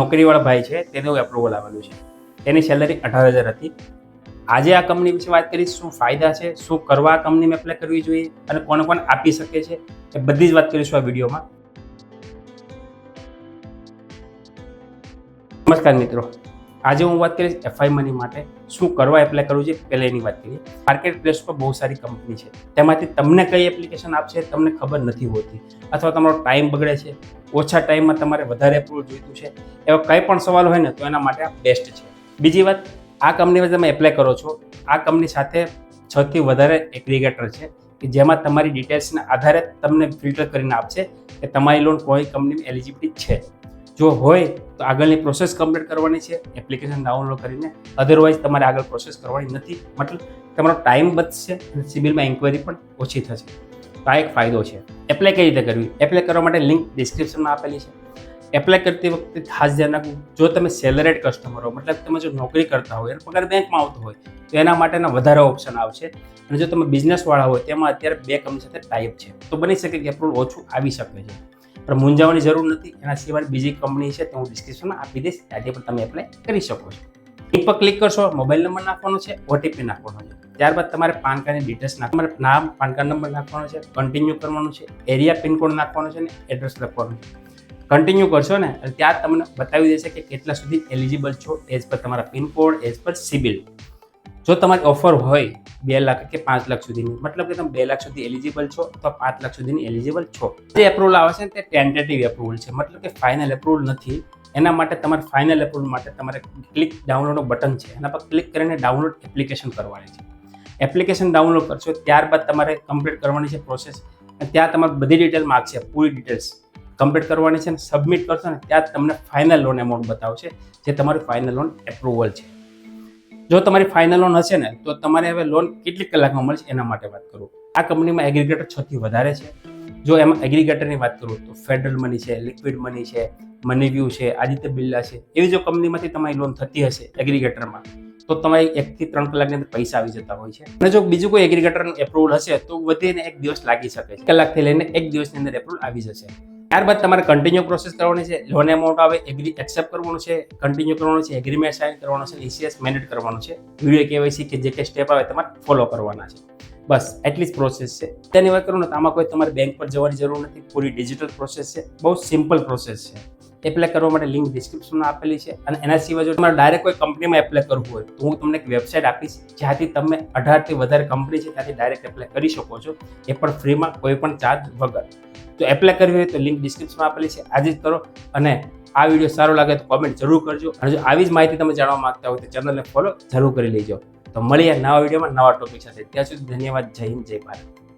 નોકરીવાળા ભાઈ છે, તેનું એપ્રુવલ આવેલું છે. તેની સેલરી અઢાર હજાર હતી. આજે આ કંપની વિશે વાત કરીશ શું ફાયદા છે, શું કરવા આ કંપનીમાં એપ્લાય કરવી જોઈએ, અને કોને કોને આપી શકે છે, એ બધી જ વાત કરીશું આ વિડીયોમાં. નમસ્કાર મિત્રો. આજે હું વાત કરીશ એફઆઈ મની માટે. શું કરવા એપ્લાય કરવું છે? પહેલા એની વાત કરીએ. માર્કેટ પ્લેસ પર બહુ સારી કંપની છે. તેમાંથી તમને કઈ એપ્લિકેશન આપશે તમને ખબર નથી હોતી. અથવા તમારો ટાઈમ બગડે છે. ઓછા ટાઈમમાં તમારે વધારે એપ્રુવલ જોઈતું છે. એવા કંઈ પણ સવાલ હોય ને તો એના માટે આ બેસ્ટ છે. બીજી વાત, આ કંપનીમાં તમે એપ્લાય કરો છો. આ કંપની સાથે છથી વધારે એગ્રીગેટર છે કે જેમાં તમારી ડિટેલ્સના આધારે તમને ફિલ્ટર કરીને આપશે કે તમારી લોન કોઈ કંપનીમાં એલિજિબિલિટી છે. જો હોય તો આગળની પ્રોસેસ કમ્પ્લીટ કરવાની છે એપ્લિકેશન ડાઉનલોડ કરીને. અધરવાઇઝ તમારે આગળ પ્રોસેસ કરવાની નથી. મતલબ તમારો ટાઈમ બચશે અને સિબિલમાં ઇન્ક્વાયરી પણ ઓછી થશે. તો આ એક ફાયદો છે. એપ્લાય કઈ રીતે કરવી? એપ્લાય કરવા માટે લિંક ડિસ્ક્રિપ્શનમાં આપેલી છે. એપ્લાય કરતી વખતે ખાસ ધ્યાન રાખવું. જો તમે સેલરેડ કસ્ટમર હો, મતલબ તમે જો નોકરી કરતા હોય અને પગાર બેંકમાં આવતો હોય, તો એના માટેના વધારે ઓપ્શન આવશે. અને જો તમે બિઝનેસવાળા હોય તેમાં અત્યારે બે કંપની સાથે ટાઈપ છે. તો બની શકે કે એપ્રુવલ ઓછું આવી શકે છે. પણ મૂંઝાવાની જરૂર નથી. એના સિવાય બીજી કંપની છે તો હું ડિસ્ક્રિપ્શનમાં આપી દઈશ. ત્યાંથી પણ તમે એપ્લાય કરી શકો છો. લિંક પર ક્લિક કરશો મોબાઈલ નંબર નાખવાનો છે ઓટીપી નાખવાનો છે. ત્યારબાદ તમારે પાન કાર્ડની ડિટેલ્સ નાખવા નામ, પાન કાર્ડ નંબર નાખવાનો છે કન્ટિન્યુ કરવાનું છે એરિયા પિનકોડ નાખવાનો છે ને એડ્રેસ લખવાનું છે. કન્ટિન્યુ કરશો ને ત્યાં તમને બતાવી દેશે કે કેટલા સુધી એલિજિબલ છો એઝ પર તમારા પિનકોડ એઝ પર સિબિલ જો તમારી ઓફર હોય બે લાખ કે પાંચ લાખ સુધીની, મતલબ કે તમે બે લાખ સુધી એલિજિબલ છો, તો પાંચ લાખ સુધીની એલિજિબલ છો. જે એપ્રુવલ આવે છે તે ટેન્ટેટિવ એપ્રુવલ છે. મતલબ કે ફાઇનલ એપ્રુવલ નથી. એના માટે તમારે ફાઇનલ એપ્રુવલ માટે તમારે ક્લિક ડાઉનલોડનું બટન છે. એના પર ક્લિક કરીને ડાઉનલોડ એપ્લિકેશન કરવાની છે. એપ્લિકેશન ડાઉનલોડ કરશો, ત્યારબાદ તમારે કમ્પ્લીટ કરવાની છે પ્રોસેસ ત્યાં તમારે બધી ડિટેલ માગશે પૂરી ડિટેલ્સ કમ્પ્લીટ કરવાની છે અને સબમિટ કરશો ને, ત્યાં તમને ફાઇનલ લોન એમાઉન્ટ બતાવશે, જે તમારું ફાઇનલ લોન એપ્રુવલ છે. જો તમારી ફાઇનલ લોન હશે ને, તો તમારે હવે લોન કેટલી કલાકમાં મળશે એના માટે વાત કરું. આ કંપનીમાં એગ્રીગેટર છથી વધારે છે. જો એમાં એગ્રીગેટરની વાત કરું તો ફેડરલ મની છે લિક્વિડ મની છે મની વ્યૂ છે આદિત્ય બિરલા છે એવી જો કંપનીમાંથી તમારી લોન થતી હશે એગ્રીગેટરમાં તો તમારી એકથી ત્રણ કલાકની અંદર પૈસા આવી જતા હોય છે. અને જો બીજું કોઈ એગ્રીગેટરનું એપ્રુવલ હશે, તો વધીને એક દિવસ લાગી શકે છે. કલાકથી લઈને એક દિવસની અંદર એપ્રુવલ આવી જશે. ત્યારબાદ તમારે કન્ટિન્યુ પ્રોસેસ કરવાની છે. લોન એમાઉન્ટ આવે એગ્રી એક્સેપ્ટ કરવાનું છે. કન્ટિન્યુ કરવાનું છે એગ્રીમેન્ટ સાઇન કરવાનો છે ઈસીએસ મેનેટ કરવાનું છે. વીડિયો કેવાયસી કે જે કે સ્ટેપ આવે તમારે ફોલો કરવાના છે. બસ, એટલી જ પ્રોસેસ છે. તેની વાત કરું ને તો આમાં કોઈ તમારે બેંક પર જવાની જરૂર નથી, પૂરી ડિજિટલ પ્રોસેસ છે, બહુ સિમ્પલ પ્રોસેસ છે. એપ્લાય કરવા માટે લિંક ડિસ્ક્રિપ્શનમાં આપેલી છે અને એના સિવાય જો તમારે ડાયરેક્ટ કોઈ કંપનીમાં એપ્લાય કરવું હોય, તો હું તમને એક વેબસાઇટ આપીશ, જ્યાંથી તમે અઢારથી વધારે કંપની છે ત્યાંથી ડાયરેક્ટ એપ્લાય કરી શકો છો, એ પણ ફ્રીમાં કોઈ પણ ચાર્જ વગર. તો એપ્લાય કરવી હોય તો લિંક ડિસ્ક્રિપ્શનમાં આપેલી છે, આજે જ કરો અને આ વીડિયો સારો લાગે તો કોમેન્ટ જરૂર કરજો અને જો આવી જ માહિતી તમે જાણવા માંગતા હોય તો ચેનલને ફોલો જરૂર કરી લેજો. તો મળીએ નવા વિડીયોમાં નવા ટોપિક સાથે. ત્યાં સુધી ધન્યવાદ. જય હિન્દ જય ભારત.